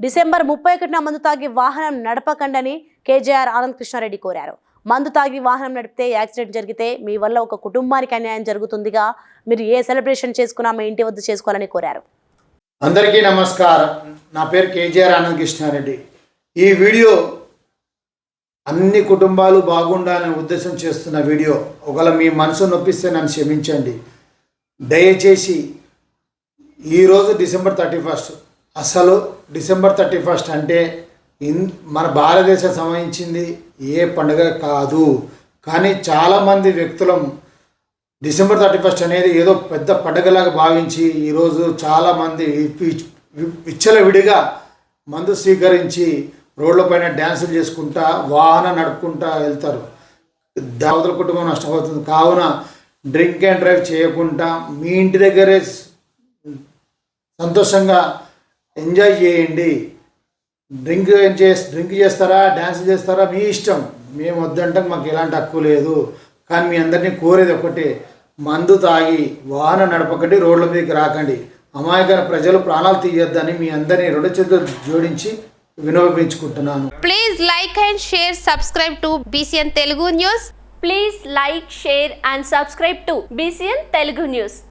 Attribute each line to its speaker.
Speaker 1: December ముప్పై ఒకటిన మందు తాగి వాహనం నడపకండని కేజీఆర్ ఆనంద్ కృష్ణారెడ్డి కోరారు. మందు తాగి వాహనం నడిపితే యాక్సిడెంట్ జరిగితే మీ వల్ల ఒక కుటుంబానికి అన్యాయం జరుగుతుందిగా మీరు ఏ సెలబ్రేషన్ చేసుకున్నా మీ ఇంటి వద్ద చేసుకోవాలని కోరారు.
Speaker 2: అందరికీ నమస్కారం. నా పేరు కేజీఆర్ ఆనంద్ కృష్ణారెడ్డి. ఈ వీడియో అన్ని కుటుంబాలు బాగుండాలనే ఉద్దేశం చేస్తున్న వీడియో ఒకవేళ మీ మనసు నొప్పిస్తే నన్ను క్షమించండి. దయచేసి ఈరోజు డిసెంబర్ థర్టీ ఫస్ట్ అసలు డిసెంబర్ థర్టీ ఫస్ట్ అంటే ఇన్ మన భారతదేశం సంబంధించింది ఏ పండుగ కాదు. కానీ చాలామంది వ్యక్తులం డిసెంబర్ థర్టీ ఫస్ట్ అనేది ఏదో పెద్ద పండగలాగా భావించి ఈరోజు చాలామంది విచ్చలవిడిగా మందు స్వీకరించి రోడ్లపైన డ్యాన్సులు చేసుకుంటా వాహనం నడుపుకుంటా వెళ్తారు. దావతల కుటుంబం నష్టపోతుంది కావున డ్రింక్ అండ్ డ్రైవ్ చేయకుండా మీ ఇంటి దగ్గరే సంతోషంగా ఎంజాయ్ చేయండి. డ్రింక్ చేసి డ్రింక్ చేస్తారా డ్యాన్స్ చేస్తారా? మీ ఇష్టం. మేము వద్దంటే మాకు ఎలాంటి హక్కు లేదు. కానీ మీ అందరినీ కోరేది ఒకటే మందు తాగి వాహనం నడపకండి రోడ్ల మీదకి రాకండి. అమాయకర ప్రజలు ప్రాణాలు తీయొద్దని మీ అందరినీ రెండు చేతులు జోడించి వినోపించుకుంటున్నాను.
Speaker 3: Please like and share subscribe to BCN Telugu news
Speaker 4: please like share and subscribe to BCN Telugu news